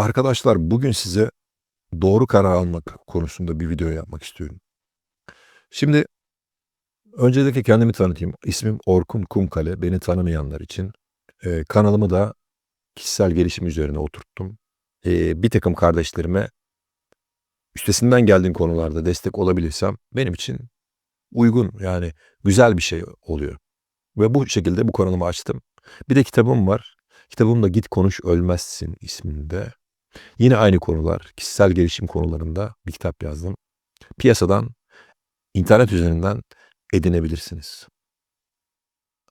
Arkadaşlar bugün size doğru karar almak konusunda bir video yapmak istiyorum. Şimdi öncelikle kendimi tanıtayım. İsmim Orkun Kumkale. Beni tanımayanlar için e, kanalımı da kişisel gelişim üzerine oturttum. E, bir takım kardeşlerime üstesinden geldiğim konularda destek olabilirsem benim için uygun yani güzel bir şey oluyor. Ve bu şekilde bu kanalımı açtım. Bir de kitabım var. Kitabım da Git Konuş Ölmezsin isminde. Yine aynı konular, kişisel gelişim konularında bir kitap yazdım. Piyasadan, internet üzerinden edinebilirsiniz.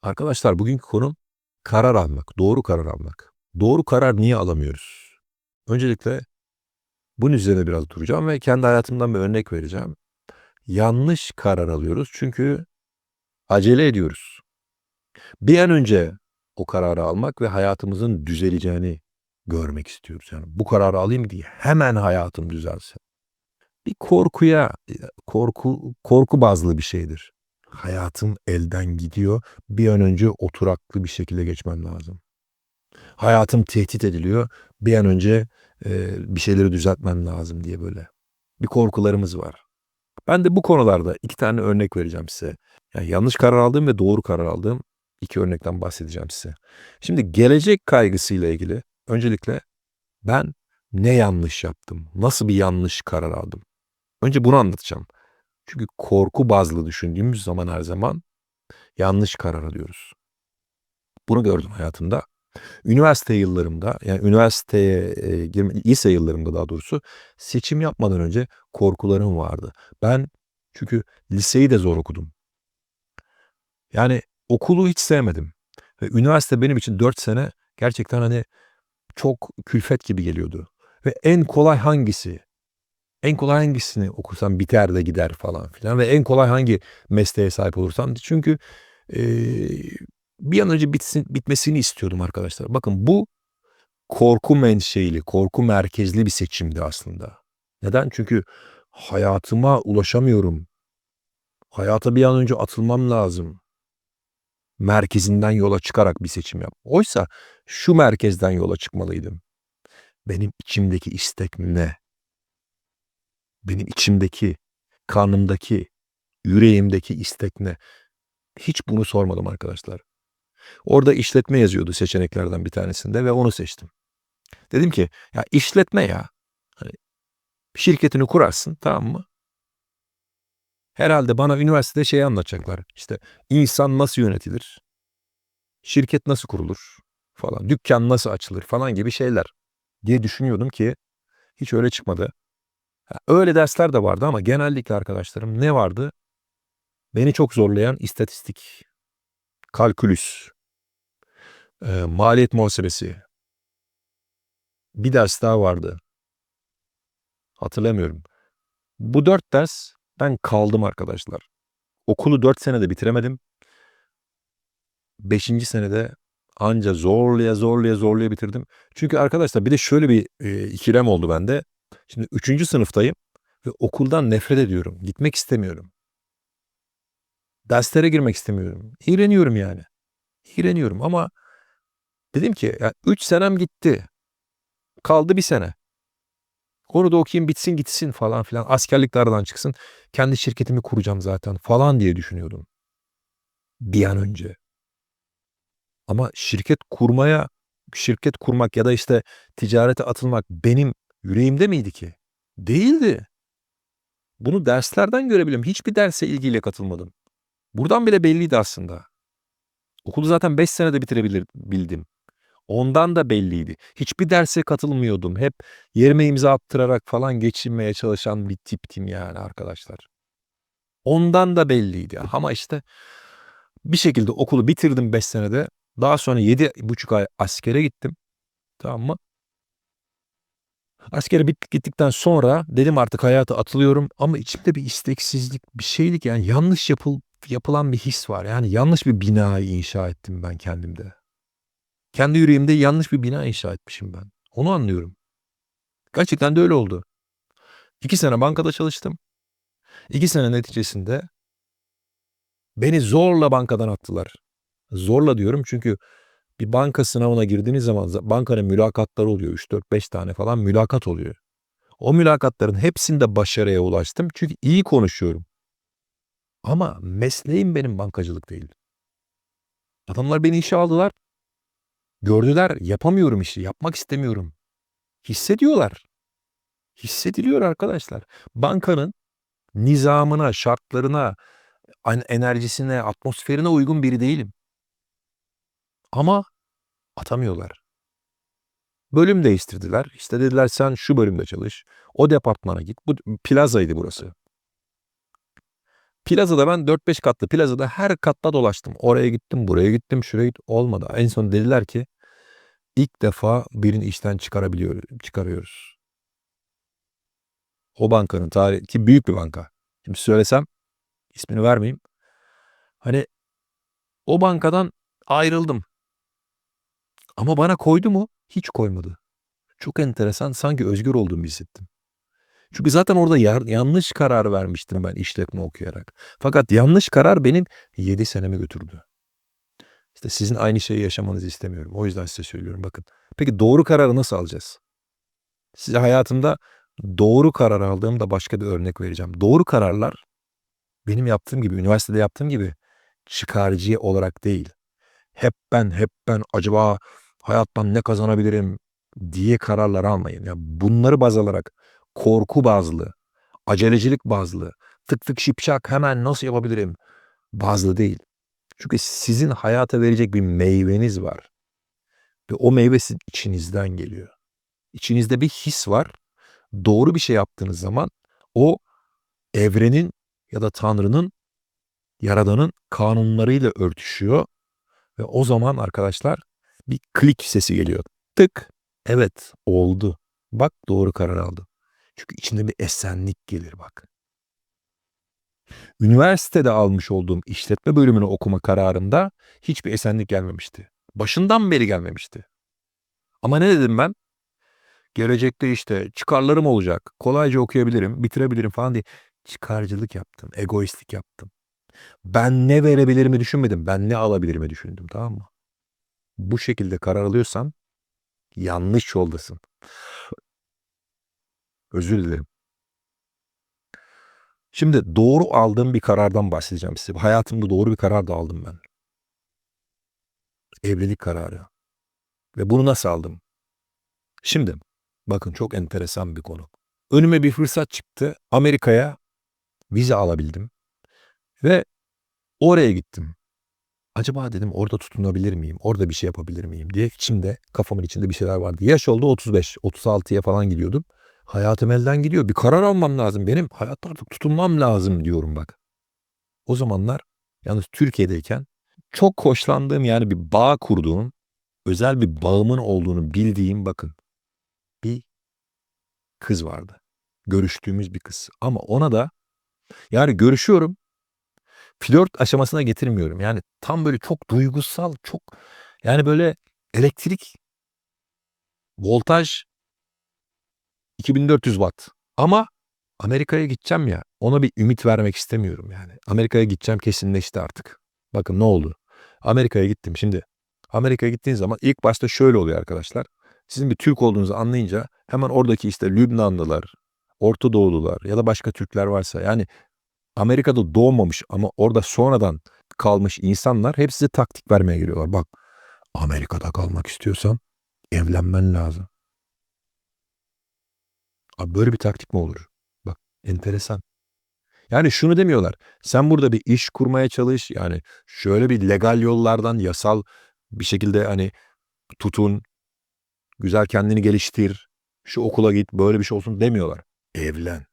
Arkadaşlar bugünkü konu karar almak, doğru karar almak. Doğru karar niye alamıyoruz? Öncelikle bunun üzerine biraz duracağım ve kendi hayatımdan bir örnek vereceğim. Yanlış karar alıyoruz çünkü acele ediyoruz. Bir an önce o kararı almak ve hayatımızın düzeleceğini görmek istiyoruz. Yani bu kararı alayım diye hemen hayatım düzelsin. Bir korkuya, korku korku bazlı bir şeydir. Hayatım elden gidiyor. Bir an önce oturaklı bir şekilde geçmem lazım. Hayatım tehdit ediliyor. Bir an önce e, bir şeyleri düzeltmem lazım diye böyle. Bir korkularımız var. Ben de bu konularda iki tane örnek vereceğim size. Yani yanlış karar aldığım ve doğru karar aldığım iki örnekten bahsedeceğim size. Şimdi gelecek kaygısıyla ilgili öncelikle ben ne yanlış yaptım? Nasıl bir yanlış karar aldım? Önce bunu anlatacağım. Çünkü korku bazlı düşündüğümüz zaman her zaman yanlış karar alıyoruz. Bunu gördüm hayatımda. Üniversite yıllarımda, yani üniversiteye e, girme, lise yıllarımda daha doğrusu seçim yapmadan önce korkularım vardı. Ben çünkü liseyi de zor okudum. Yani okulu hiç sevmedim. Ve üniversite benim için 4 sene gerçekten hani çok külfet gibi geliyordu. Ve en kolay hangisi? En kolay hangisini okursam biter de gider falan filan ve en kolay hangi mesleğe sahip olursam çünkü e, bir an önce bitsin, bitmesini istiyordum arkadaşlar. Bakın bu korku menşeili, korku merkezli bir seçimdi aslında. Neden? Çünkü hayatıma ulaşamıyorum. Hayata bir an önce atılmam lazım merkezinden yola çıkarak bir seçim yap. Oysa şu merkezden yola çıkmalıydım. Benim içimdeki istek ne? Benim içimdeki, karnımdaki, yüreğimdeki istek ne? Hiç bunu sormadım arkadaşlar. Orada işletme yazıyordu seçeneklerden bir tanesinde ve onu seçtim. Dedim ki ya işletme ya. Hani şirketini kurarsın tamam mı? Herhalde bana üniversitede şey anlatacaklar. İşte insan nasıl yönetilir? Şirket nasıl kurulur? Falan. Dükkan nasıl açılır? Falan gibi şeyler diye düşünüyordum ki hiç öyle çıkmadı. Öyle dersler de vardı ama genellikle arkadaşlarım ne vardı? Beni çok zorlayan istatistik, kalkülüs, e, maliyet muhasebesi. Bir ders daha vardı. Hatırlamıyorum. Bu dört ders ben kaldım arkadaşlar. Okulu 4 senede bitiremedim. 5. senede anca zorlaya zorlaya zorlaya bitirdim. Çünkü arkadaşlar bir de şöyle bir e, ikilem oldu bende. Şimdi 3. sınıftayım ve okuldan nefret ediyorum. Gitmek istemiyorum. Derslere girmek istemiyorum. İğreniyorum yani. İğreniyorum ama dedim ki 3 ya, senem gitti. Kaldı bir sene. Onu da okuyayım bitsin gitsin falan filan. Askerlik aradan çıksın. Kendi şirketimi kuracağım zaten falan diye düşünüyordum. Bir an önce. Ama şirket kurmaya, şirket kurmak ya da işte ticarete atılmak benim yüreğimde miydi ki? Değildi. Bunu derslerden görebilirim. Hiçbir derse ilgiyle katılmadım. Buradan bile belliydi aslında. Okulu zaten 5 senede bitirebilir bildim. Ondan da belliydi. Hiçbir derse katılmıyordum. Hep yerime imza attırarak falan geçinmeye çalışan bir tiptim yani arkadaşlar. Ondan da belliydi. Ama işte bir şekilde okulu bitirdim 5 senede. Daha sonra 7,5 ay askere gittim. Tamam mı? Askere gittikten sonra dedim artık hayata atılıyorum ama içimde bir isteksizlik, bir şeylik yani yanlış yapıl yapılan bir his var. Yani yanlış bir binayı inşa ettim ben kendimde. Kendi yüreğimde yanlış bir bina inşa etmişim ben. Onu anlıyorum. Gerçekten de öyle oldu. İki sene bankada çalıştım. İki sene neticesinde beni zorla bankadan attılar. Zorla diyorum çünkü Bir banka sınavına girdiğiniz zaman za bankanın mülakatları oluyor. 3-4-5 tane falan mülakat oluyor. O mülakatların hepsinde başarıya ulaştım çünkü iyi konuşuyorum. Ama mesleğim benim bankacılık değil. Adamlar beni işe aldılar. Gördüler yapamıyorum işi, yapmak istemiyorum. Hissediyorlar. Hissediliyor arkadaşlar. Bankanın nizamına, şartlarına, enerjisine, atmosferine uygun biri değilim. Ama atamıyorlar. Bölüm değiştirdiler. İşte dediler sen şu bölümde çalış. O departmana git. Bu plazaydı burası. Plazada ben 4-5 katlı plazada her katta dolaştım. Oraya gittim, buraya gittim, şuraya gittim. Olmadı. En son dediler ki ilk defa birini işten çıkarabiliyor, çıkarıyoruz. O bankanın tarihi ki büyük bir banka. Şimdi söylesem ismini vermeyeyim. Hani o bankadan ayrıldım. Ama bana koydu mu? Hiç koymadı. Çok enteresan. Sanki özgür olduğumu hissettim. Çünkü zaten orada yar- yanlış karar vermiştim ben işletme okuyarak. Fakat yanlış karar benim 7 senemi götürdü. İşte sizin aynı şeyi yaşamanızı istemiyorum. O yüzden size söylüyorum bakın. Peki doğru kararı nasıl alacağız? Size hayatımda doğru karar aldığımda başka bir örnek vereceğim. Doğru kararlar benim yaptığım gibi, üniversitede yaptığım gibi çıkarcı olarak değil. Hep ben, hep ben acaba hayattan ne kazanabilirim diye kararlar almayın. Ya bunları baz alarak korku bazlı, acelecilik bazlı, tık tık şipşak hemen nasıl yapabilirim bazlı değil. Çünkü sizin hayata verecek bir meyveniz var. Ve o meyve sizin içinizden geliyor. İçinizde bir his var. Doğru bir şey yaptığınız zaman o evrenin ya da Tanrı'nın, Yaradan'ın kanunlarıyla örtüşüyor. Ve o zaman arkadaşlar bir klik sesi geliyor. Tık. Evet oldu. Bak doğru karar aldım. Çünkü içinde bir esenlik gelir bak. Üniversitede almış olduğum işletme bölümünü okuma kararımda hiçbir esenlik gelmemişti. Başından beri gelmemişti. Ama ne dedim ben? Gelecekte işte çıkarlarım olacak. Kolayca okuyabilirim, bitirebilirim falan diye çıkarcılık yaptım, egoistlik yaptım. Ben ne verebilirimi düşünmedim, ben ne alabilirimi düşündüm tamam mı? Bu şekilde karar alıyorsan yanlış yoldasın. Özür dilerim. Şimdi doğru aldığım bir karardan bahsedeceğim size. Hayatımda doğru bir karar da aldım ben. Evlilik kararı. Ve bunu nasıl aldım? Şimdi bakın çok enteresan bir konu. Önüme bir fırsat çıktı. Amerika'ya vize alabildim. Ve oraya gittim. Acaba dedim orada tutunabilir miyim? Orada bir şey yapabilir miyim diye içimde kafamın içinde bir şeyler vardı. Yaş oldu 35, 36'ya falan gidiyordum. Hayatım elden gidiyor. Bir karar almam lazım. Benim hayatta artık tutunmam lazım diyorum bak. O zamanlar yalnız Türkiye'deyken çok hoşlandığım yani bir bağ kurduğum, özel bir bağımın olduğunu bildiğim bakın bir kız vardı. Görüştüğümüz bir kız. Ama ona da yani görüşüyorum flört aşamasına getirmiyorum. Yani tam böyle çok duygusal, çok yani böyle elektrik voltaj 2400 watt. Ama Amerika'ya gideceğim ya ona bir ümit vermek istemiyorum yani. Amerika'ya gideceğim kesinleşti artık. Bakın ne oldu? Amerika'ya gittim. Şimdi Amerika'ya gittiğin zaman ilk başta şöyle oluyor arkadaşlar. Sizin bir Türk olduğunuzu anlayınca hemen oradaki işte Lübnanlılar, Orta Doğulular ya da başka Türkler varsa yani Amerika'da doğmamış ama orada sonradan kalmış insanlar hep size taktik vermeye geliyorlar. Bak Amerika'da kalmak istiyorsan evlenmen lazım. Abi böyle bir taktik mi olur? Bak enteresan. Yani şunu demiyorlar. Sen burada bir iş kurmaya çalış. Yani şöyle bir legal yollardan yasal bir şekilde hani tutun. Güzel kendini geliştir. Şu okula git böyle bir şey olsun demiyorlar. Evlen.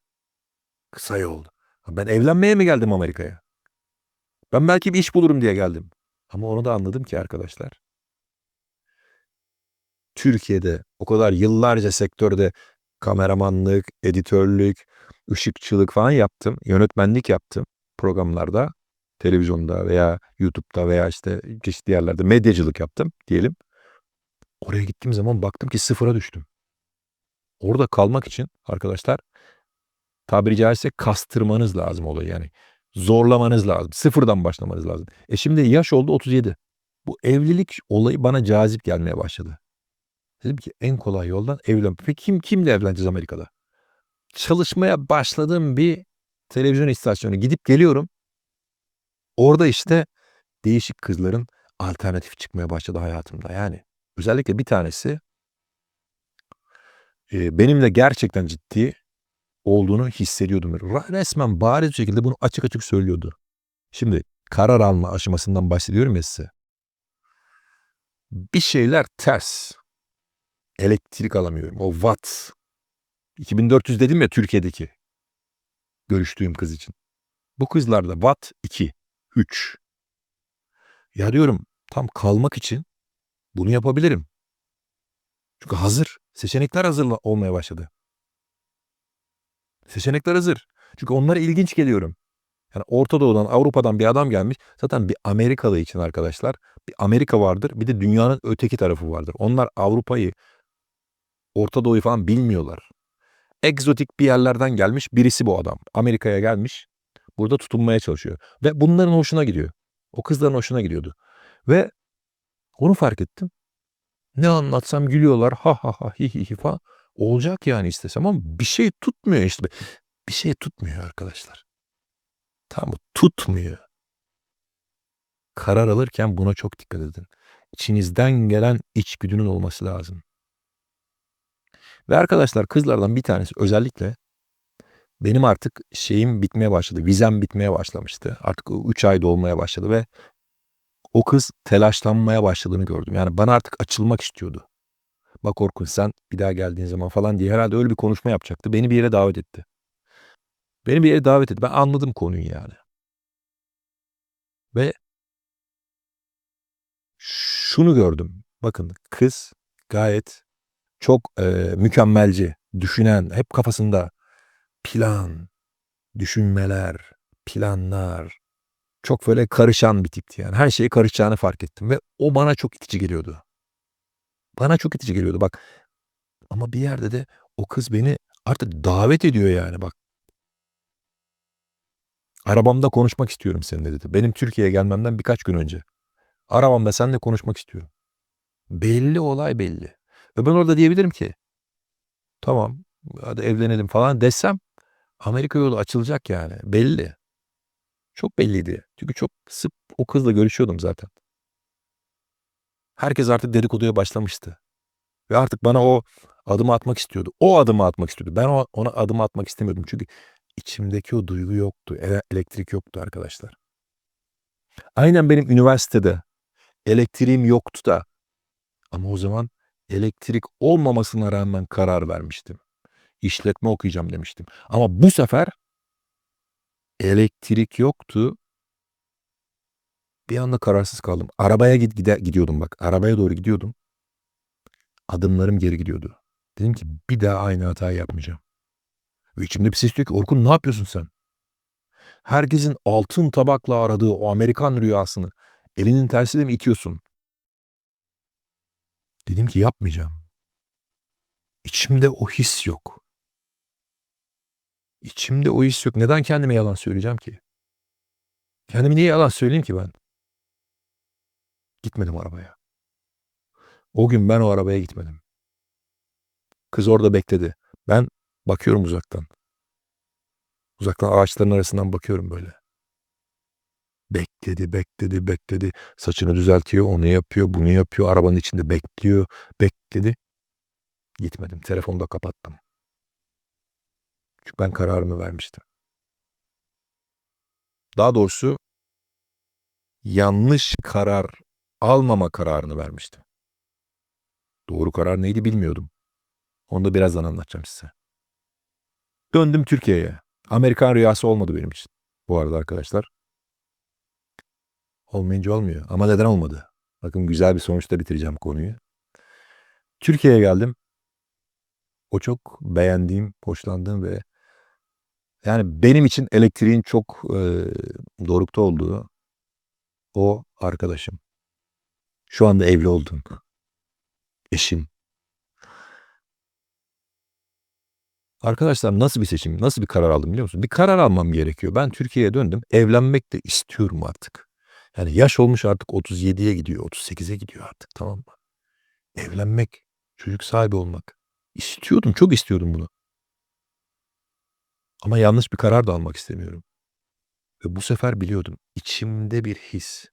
Kısa yolda. Ben evlenmeye mi geldim Amerika'ya? Ben belki bir iş bulurum diye geldim. Ama onu da anladım ki arkadaşlar. Türkiye'de o kadar yıllarca sektörde kameramanlık, editörlük, ışıkçılık falan yaptım. Yönetmenlik yaptım programlarda. Televizyonda veya YouTube'da veya işte çeşitli yerlerde medyacılık yaptım diyelim. Oraya gittiğim zaman baktım ki sıfıra düştüm. Orada kalmak için arkadaşlar tabiri caizse kastırmanız lazım olayı yani. Zorlamanız lazım. Sıfırdan başlamanız lazım. E şimdi yaş oldu 37. Bu evlilik olayı bana cazip gelmeye başladı. Dedim ki en kolay yoldan evlen. Peki kim kimle evleneceğiz Amerika'da? Çalışmaya başladığım bir televizyon istasyonu gidip geliyorum. Orada işte değişik kızların alternatif çıkmaya başladı hayatımda. Yani özellikle bir tanesi benimle gerçekten ciddi olduğunu hissediyordum. Resmen bariz bir şekilde bunu açık açık söylüyordu. Şimdi karar alma aşamasından bahsediyorum ya size. Bir şeyler ters. Elektrik alamıyorum. O watt. 2400 dedim ya Türkiye'deki. Görüştüğüm kız için. Bu kızlarda watt 2, 3. Ya diyorum tam kalmak için bunu yapabilirim. Çünkü hazır. Seçenekler hazır olmaya başladı. Seçenekler hazır. Çünkü onlara ilginç geliyorum. Yani Orta Doğu'dan, Avrupa'dan bir adam gelmiş. Zaten bir Amerikalı için arkadaşlar. Bir Amerika vardır. Bir de dünyanın öteki tarafı vardır. Onlar Avrupa'yı, Orta Doğu'yu falan bilmiyorlar. Egzotik bir yerlerden gelmiş birisi bu adam. Amerika'ya gelmiş. Burada tutunmaya çalışıyor. Ve bunların hoşuna gidiyor. O kızların hoşuna gidiyordu. Ve onu fark ettim. Ne anlatsam gülüyorlar. Ha ha ha hi hi hi falan. Olacak yani istesem ama bir şey tutmuyor işte. Bir şey tutmuyor arkadaşlar. Tamam? Tutmuyor. Karar alırken buna çok dikkat edin. İçinizden gelen içgüdünün olması lazım. Ve arkadaşlar kızlardan bir tanesi özellikle benim artık şeyim bitmeye başladı. Vizem bitmeye başlamıştı. Artık 3 ay dolmaya başladı ve o kız telaşlanmaya başladığını gördüm. Yani bana artık açılmak istiyordu. Bak Orkun sen bir daha geldiğin zaman falan diye herhalde öyle bir konuşma yapacaktı. Beni bir yere davet etti. Beni bir yere davet etti. Ben anladım konuyu yani. Ve şunu gördüm. Bakın kız gayet çok e, mükemmelci, düşünen, hep kafasında plan, düşünmeler, planlar. Çok böyle karışan bir tipti yani. Her şeyi karışacağını fark ettim ve o bana çok itici geliyordu. Bana çok itici geliyordu bak. Ama bir yerde de o kız beni artık davet ediyor yani bak. Arabamda konuşmak istiyorum seninle dedi. Benim Türkiye'ye gelmemden birkaç gün önce. Arabamda seninle konuşmak istiyorum. Belli olay belli. Ve ben orada diyebilirim ki tamam hadi evlenelim falan desem Amerika yolu açılacak yani belli. Çok belliydi. Çünkü çok sık o kızla görüşüyordum zaten. Herkes artık dedikoduya başlamıştı. Ve artık bana o adımı atmak istiyordu. O adımı atmak istiyordu. Ben ona adımı atmak istemiyordum. Çünkü içimdeki o duygu yoktu. Elektrik yoktu arkadaşlar. Aynen benim üniversitede elektriğim yoktu da. Ama o zaman elektrik olmamasına rağmen karar vermiştim. İşletme okuyacağım demiştim. Ama bu sefer elektrik yoktu. Bir anda kararsız kaldım. Arabaya gid gide, gidiyordum bak. Arabaya doğru gidiyordum. Adımlarım geri gidiyordu. Dedim ki bir daha aynı hatayı yapmayacağım. Ve içimde bir ses diyor ki Orkun ne yapıyorsun sen? Herkesin altın tabakla aradığı o Amerikan rüyasını elinin tersiyle mi itiyorsun? Dedim ki yapmayacağım. İçimde o his yok. İçimde o his yok. Neden kendime yalan söyleyeceğim ki? Kendime niye yalan söyleyeyim ki ben? Gitmedim arabaya. O gün ben o arabaya gitmedim. Kız orada bekledi. Ben bakıyorum uzaktan. Uzaktan ağaçların arasından bakıyorum böyle. Bekledi, bekledi, bekledi. Saçını düzeltiyor, onu yapıyor, bunu yapıyor. Arabanın içinde bekliyor, bekledi. Gitmedim. Telefonu da kapattım. Çünkü ben kararımı vermiştim. Daha doğrusu yanlış karar almama kararını vermiştim. Doğru karar neydi bilmiyordum. Onu da birazdan anlatacağım size. Döndüm Türkiye'ye. Amerikan rüyası olmadı benim için. Bu arada arkadaşlar. Olmayınca olmuyor. Ama neden olmadı? Bakın güzel bir sonuçta bitireceğim konuyu. Türkiye'ye geldim. O çok beğendiğim, hoşlandığım ve yani benim için elektriğin çok e, dorukta olduğu o arkadaşım. Şu anda evli oldum. Eşim. Arkadaşlar nasıl bir seçim, nasıl bir karar aldım biliyor musun? Bir karar almam gerekiyor. Ben Türkiye'ye döndüm. Evlenmek de istiyorum artık. Yani yaş olmuş artık 37'ye gidiyor, 38'e gidiyor artık tamam mı? Evlenmek, çocuk sahibi olmak. İstiyordum, çok istiyordum bunu. Ama yanlış bir karar da almak istemiyorum. Ve bu sefer biliyordum. İçimde bir his.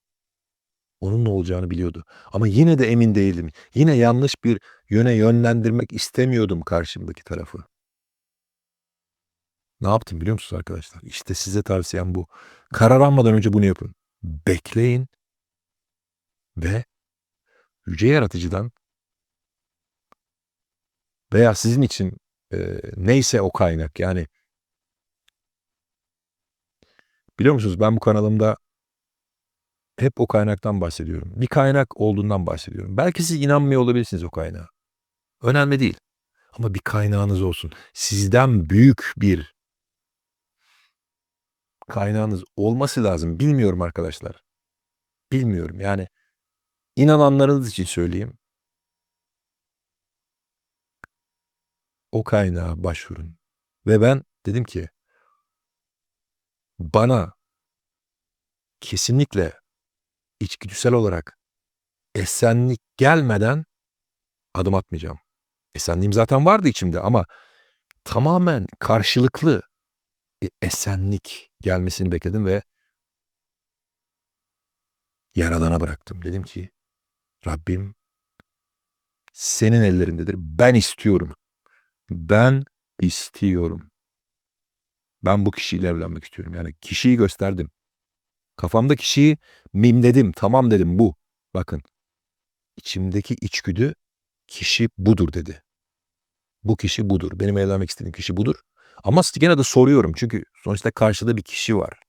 Onun ne olacağını biliyordu. Ama yine de emin değildim. Yine yanlış bir yöne yönlendirmek istemiyordum karşımdaki tarafı. Ne yaptım biliyor musunuz arkadaşlar? İşte size tavsiyem bu. Karar almadan önce bunu yapın. Bekleyin ve yüce yaratıcıdan veya sizin için e, neyse o kaynak yani biliyor musunuz ben bu kanalımda hep o kaynaktan bahsediyorum. Bir kaynak olduğundan bahsediyorum. Belki siz inanmıyor olabilirsiniz o kaynağa. Önemli değil. Ama bir kaynağınız olsun. Sizden büyük bir kaynağınız olması lazım. Bilmiyorum arkadaşlar. Bilmiyorum yani. İnananlarınız için söyleyeyim. O kaynağa başvurun. Ve ben dedim ki bana kesinlikle içgüdüsel olarak esenlik gelmeden adım atmayacağım. Esenliğim zaten vardı içimde ama tamamen karşılıklı esenlik gelmesini bekledim ve Yaradan'a bıraktım. Dedim ki Rabbim senin ellerindedir. Ben istiyorum. Ben istiyorum. Ben bu kişiyle evlenmek istiyorum. Yani kişiyi gösterdim. Kafamda kişiyi mimledim. Tamam dedim bu. Bakın. içimdeki içgüdü kişi budur dedi. Bu kişi budur. Benim evlenmek istediğim kişi budur. Ama gene de soruyorum. Çünkü sonuçta karşıda bir kişi var.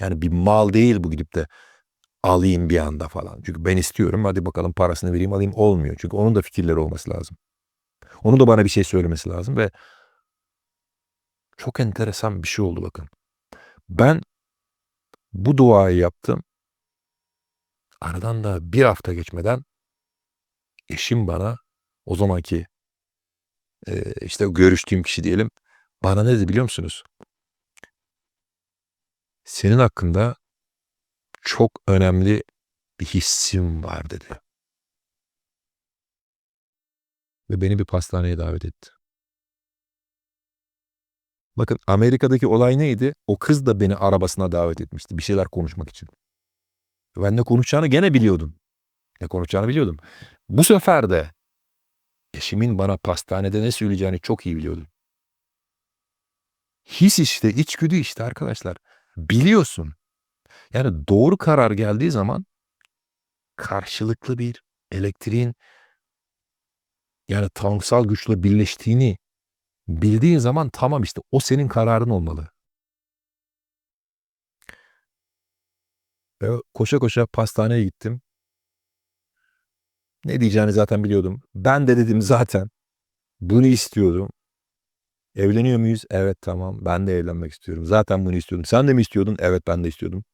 Yani bir mal değil bu gidip de alayım bir anda falan. Çünkü ben istiyorum. Hadi bakalım parasını vereyim alayım. Olmuyor. Çünkü onun da fikirleri olması lazım. Onun da bana bir şey söylemesi lazım ve çok enteresan bir şey oldu bakın. Ben bu duayı yaptım. Aradan da bir hafta geçmeden eşim bana o zamanki e, işte görüştüğüm kişi diyelim bana ne dedi biliyor musunuz? Senin hakkında çok önemli bir hissim var dedi. Ve beni bir pastaneye davet etti. Bakın Amerika'daki olay neydi? O kız da beni arabasına davet etmişti bir şeyler konuşmak için. Ben ne konuşacağını gene biliyordum. Ne konuşacağını biliyordum. Bu sefer de eşimin bana pastanede ne söyleyeceğini çok iyi biliyordum. His işte, içgüdü işte arkadaşlar. Biliyorsun. Yani doğru karar geldiği zaman karşılıklı bir elektriğin yani tanrısal güçle birleştiğini bildiğin zaman tamam işte o senin kararın olmalı. Koşa koşa pastaneye gittim. Ne diyeceğini zaten biliyordum. Ben de dedim zaten bunu istiyordum. Evleniyor muyuz? Evet tamam. Ben de evlenmek istiyorum. Zaten bunu istiyordum. Sen de mi istiyordun? Evet ben de istiyordum.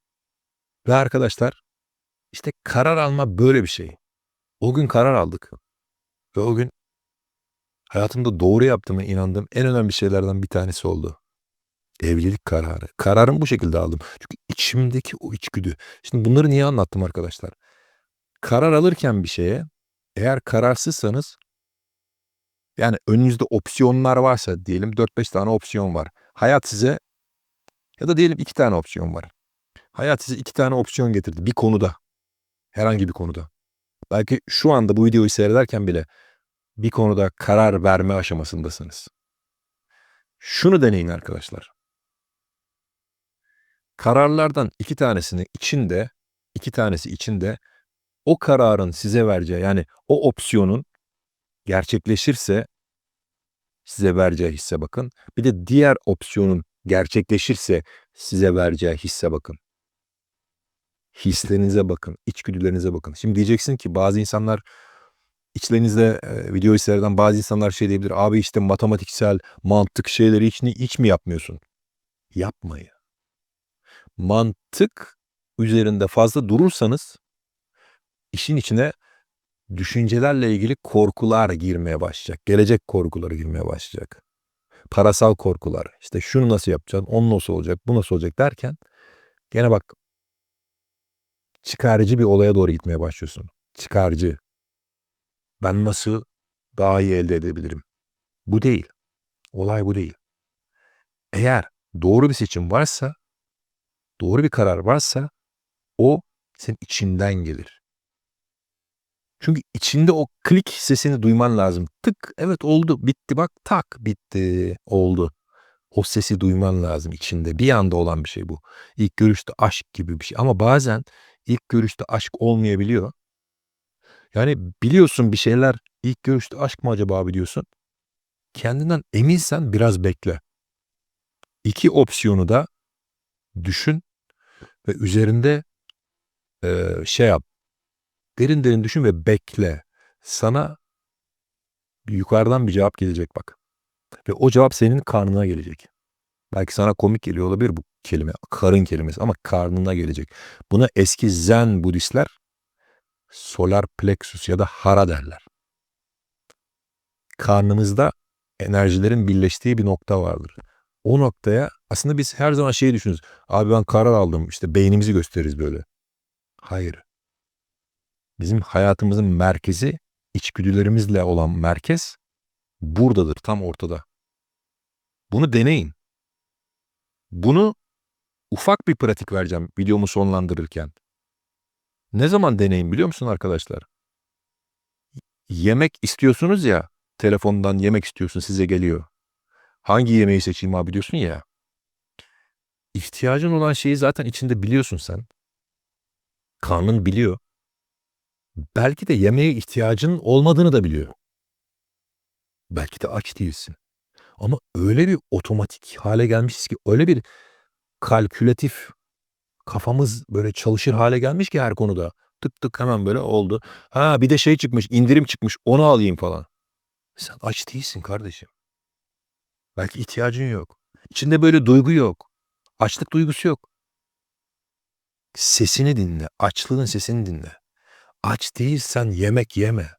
Ve arkadaşlar işte karar alma böyle bir şey. O gün karar aldık. Ve o gün hayatımda doğru yaptığıma inandığım en önemli şeylerden bir tanesi oldu. Evlilik kararı. Kararımı bu şekilde aldım. Çünkü içimdeki o içgüdü. Şimdi bunları niye anlattım arkadaşlar? Karar alırken bir şeye eğer kararsızsanız yani önünüzde opsiyonlar varsa diyelim 4-5 tane opsiyon var. Hayat size ya da diyelim 2 tane opsiyon var. Hayat size 2 tane opsiyon getirdi bir konuda. Herhangi bir konuda. Belki şu anda bu videoyu seyrederken bile bir konuda karar verme aşamasındasınız. Şunu deneyin arkadaşlar. Kararlardan iki tanesini içinde, iki tanesi içinde o kararın size vereceği yani o opsiyonun gerçekleşirse size vereceği hisse bakın. Bir de diğer opsiyonun gerçekleşirse size vereceği hisse bakın. Hislerinize bakın, içgüdülerinize bakın. Şimdi diyeceksin ki bazı insanlar içlerinizde e, videoyu seyreden bazı insanlar şey diyebilir. Abi işte matematiksel, mantık şeyleri hiç, hiç mi yapmıyorsun? Yapmayın. Mantık üzerinde fazla durursanız işin içine düşüncelerle ilgili korkular girmeye başlayacak. Gelecek korkuları girmeye başlayacak. Parasal korkular. İşte şunu nasıl yapacaksın, onu nasıl olacak, bu nasıl olacak derken gene bak çıkarcı bir olaya doğru gitmeye başlıyorsun. Çıkarcı. Ben nasıl daha iyi elde edebilirim? Bu değil. Olay bu değil. Eğer doğru bir seçim varsa, doğru bir karar varsa o senin içinden gelir. Çünkü içinde o klik sesini duyman lazım. Tık evet oldu bitti bak tak bitti oldu. O sesi duyman lazım içinde. Bir anda olan bir şey bu. İlk görüşte aşk gibi bir şey. Ama bazen ilk görüşte aşk olmayabiliyor. Yani biliyorsun bir şeyler ilk görüşte aşk mı acaba abi diyorsun. Kendinden eminsen biraz bekle. İki opsiyonu da düşün ve üzerinde e, şey yap. Derin derin düşün ve bekle. Sana yukarıdan bir cevap gelecek bak. Ve o cevap senin karnına gelecek. Belki sana komik geliyor olabilir bu kelime. Karın kelimesi ama karnına gelecek. Buna eski Zen Budistler solar plexus ya da hara derler. Karnımızda enerjilerin birleştiği bir nokta vardır. O noktaya aslında biz her zaman şeyi düşünürüz. Abi ben karar aldım işte beynimizi gösteririz böyle. Hayır. Bizim hayatımızın merkezi içgüdülerimizle olan merkez buradadır tam ortada. Bunu deneyin. Bunu ufak bir pratik vereceğim videomu sonlandırırken. Ne zaman deneyin biliyor musun arkadaşlar? Yemek istiyorsunuz ya, telefondan yemek istiyorsun size geliyor. Hangi yemeği seçeyim abi diyorsun ya. İhtiyacın olan şeyi zaten içinde biliyorsun sen. Karnın biliyor. Belki de yemeğe ihtiyacın olmadığını da biliyor. Belki de aç değilsin. Ama öyle bir otomatik hale gelmişiz ki öyle bir kalkülatif kafamız böyle çalışır hale gelmiş ki her konuda. Tık tık hemen böyle oldu. Ha bir de şey çıkmış indirim çıkmış onu alayım falan. Sen aç değilsin kardeşim. Belki ihtiyacın yok. İçinde böyle duygu yok. Açlık duygusu yok. Sesini dinle. Açlığın sesini dinle. Aç değilsen yemek yeme.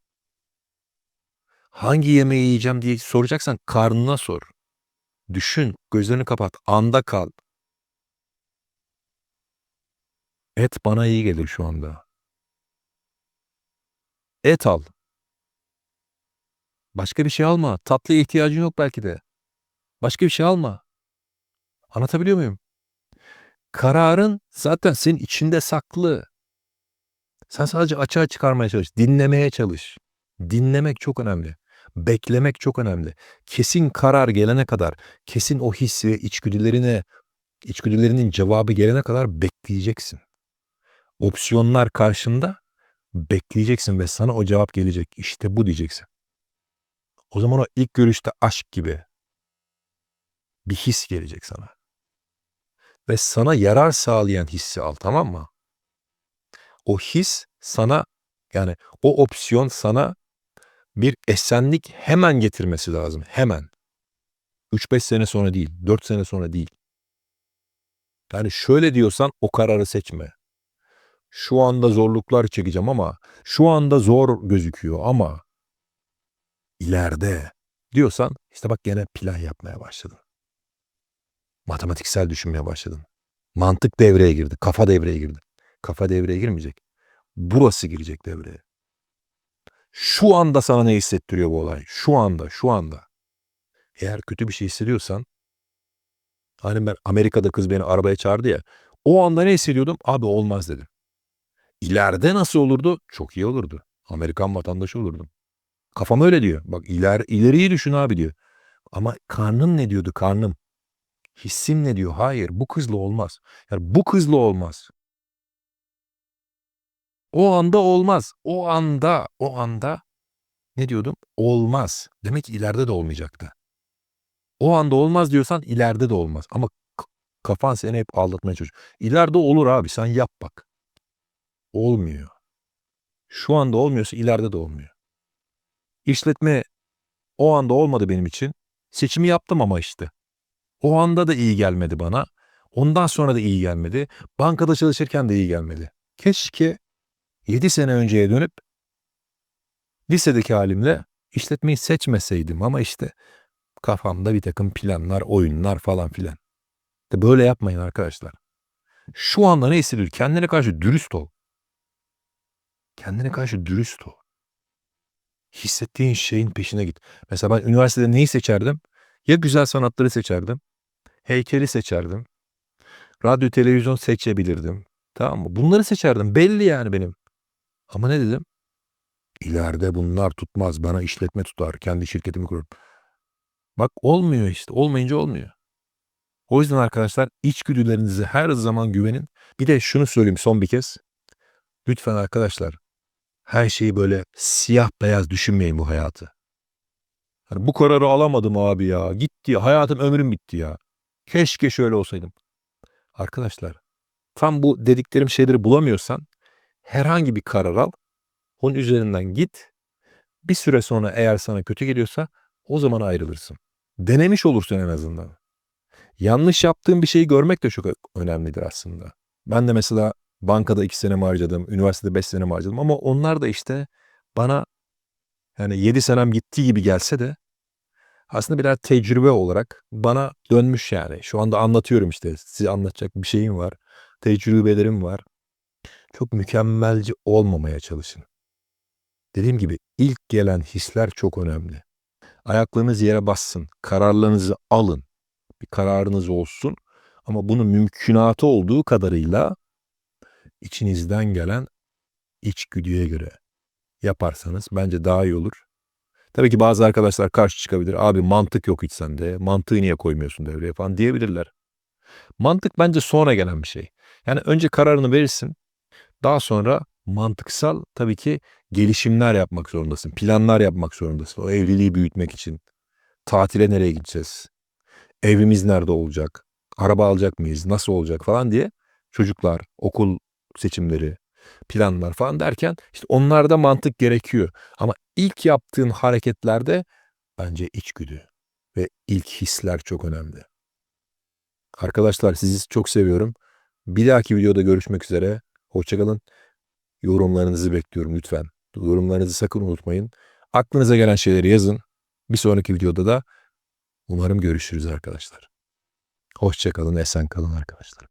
Hangi yemeği yiyeceğim diye soracaksan karnına sor. Düşün, gözlerini kapat, anda kal. Et bana iyi gelir şu anda. Et al. Başka bir şey alma. Tatlıya ihtiyacın yok belki de. Başka bir şey alma. Anlatabiliyor muyum? Kararın zaten senin içinde saklı. Sen sadece açığa çıkarmaya çalış, dinlemeye çalış. Dinlemek çok önemli. Beklemek çok önemli. Kesin karar gelene kadar, kesin o his ve içgüdülerine, içgüdülerinin cevabı gelene kadar bekleyeceksin. Opsiyonlar karşında bekleyeceksin ve sana o cevap gelecek. İşte bu diyeceksin. O zaman o ilk görüşte aşk gibi bir his gelecek sana. Ve sana yarar sağlayan hissi al tamam mı? O his sana yani o opsiyon sana bir esenlik hemen getirmesi lazım. Hemen. 3-5 sene sonra değil, 4 sene sonra değil. Yani şöyle diyorsan o kararı seçme. Şu anda zorluklar çekeceğim ama şu anda zor gözüküyor ama ileride diyorsan işte bak gene plan yapmaya başladın. Matematiksel düşünmeye başladın. Mantık devreye girdi, kafa devreye girdi. Kafa devreye girmeyecek. Burası girecek devreye. Şu anda sana ne hissettiriyor bu olay? Şu anda, şu anda. Eğer kötü bir şey hissediyorsan, hani ben Amerika'da kız beni arabaya çağırdı ya, o anda ne hissediyordum? Abi olmaz dedim. İleride nasıl olurdu? Çok iyi olurdu. Amerikan vatandaşı olurdum. Kafam öyle diyor. Bak iler, ileriyi düşün abi diyor. Ama karnın ne diyordu karnım? Hissim ne diyor? Hayır bu kızla olmaz. Yani bu kızla olmaz. O anda olmaz. O anda, o anda ne diyordum? Olmaz. Demek ki ileride de olmayacaktı. O anda olmaz diyorsan ileride de olmaz. Ama kafan seni hep aldatmaya çalışıyor. İleride olur abi sen yap bak. Olmuyor. Şu anda olmuyorsa ileride de olmuyor. İşletme o anda olmadı benim için. Seçimi yaptım ama işte. O anda da iyi gelmedi bana. Ondan sonra da iyi gelmedi. Bankada çalışırken de iyi gelmedi. Keşke 7 sene önceye dönüp lisedeki halimle işletmeyi seçmeseydim ama işte kafamda bir takım planlar, oyunlar falan filan. De böyle yapmayın arkadaşlar. Şu anda ne hissediyor? Kendine karşı dürüst ol. Kendine karşı dürüst ol. Hissettiğin şeyin peşine git. Mesela ben üniversitede neyi seçerdim? Ya güzel sanatları seçerdim. Heykeli seçerdim. Radyo, televizyon seçebilirdim. Tamam mı? Bunları seçerdim. Belli yani benim. Ama ne dedim? İleride bunlar tutmaz. Bana işletme tutar. Kendi şirketimi kururum. Bak olmuyor işte. Olmayınca olmuyor. O yüzden arkadaşlar içgüdülerinize her zaman güvenin. Bir de şunu söyleyeyim son bir kez. Lütfen arkadaşlar her şeyi böyle siyah beyaz düşünmeyin bu hayatı. Hani bu kararı alamadım abi ya. Gitti ya. Hayatım ömrüm bitti ya. Keşke şöyle olsaydım. Arkadaşlar tam bu dediklerim şeyleri bulamıyorsan herhangi bir karar al. Onun üzerinden git. Bir süre sonra eğer sana kötü geliyorsa o zaman ayrılırsın. Denemiş olursun en azından. Yanlış yaptığın bir şeyi görmek de çok önemlidir aslında. Ben de mesela bankada iki senemi harcadım, üniversitede beş senemi harcadım ama onlar da işte bana yani yedi senem gittiği gibi gelse de aslında birer tecrübe olarak bana dönmüş yani. Şu anda anlatıyorum işte. Size anlatacak bir şeyim var. Tecrübelerim var. Çok mükemmelci olmamaya çalışın. Dediğim gibi ilk gelen hisler çok önemli. Ayaklarınız yere bassın. Kararlarınızı alın. Bir kararınız olsun. Ama bunu mümkünatı olduğu kadarıyla içinizden gelen içgüdüye göre yaparsanız bence daha iyi olur. Tabii ki bazı arkadaşlar karşı çıkabilir. Abi mantık yok hiç sende. Mantığı niye koymuyorsun devreye falan diyebilirler. Mantık bence sonra gelen bir şey. Yani önce kararını verirsin. Daha sonra mantıksal tabii ki gelişimler yapmak zorundasın. Planlar yapmak zorundasın. O evliliği büyütmek için. Tatile nereye gideceğiz? Evimiz nerede olacak? Araba alacak mıyız? Nasıl olacak falan diye çocuklar, okul seçimleri, planlar falan derken işte onlarda mantık gerekiyor. Ama ilk yaptığın hareketlerde bence içgüdü ve ilk hisler çok önemli. Arkadaşlar sizi çok seviyorum. Bir dahaki videoda görüşmek üzere. Hoşçakalın. Yorumlarınızı bekliyorum lütfen. Yorumlarınızı sakın unutmayın. Aklınıza gelen şeyleri yazın. Bir sonraki videoda da umarım görüşürüz arkadaşlar. Hoşçakalın, esen kalın arkadaşlar.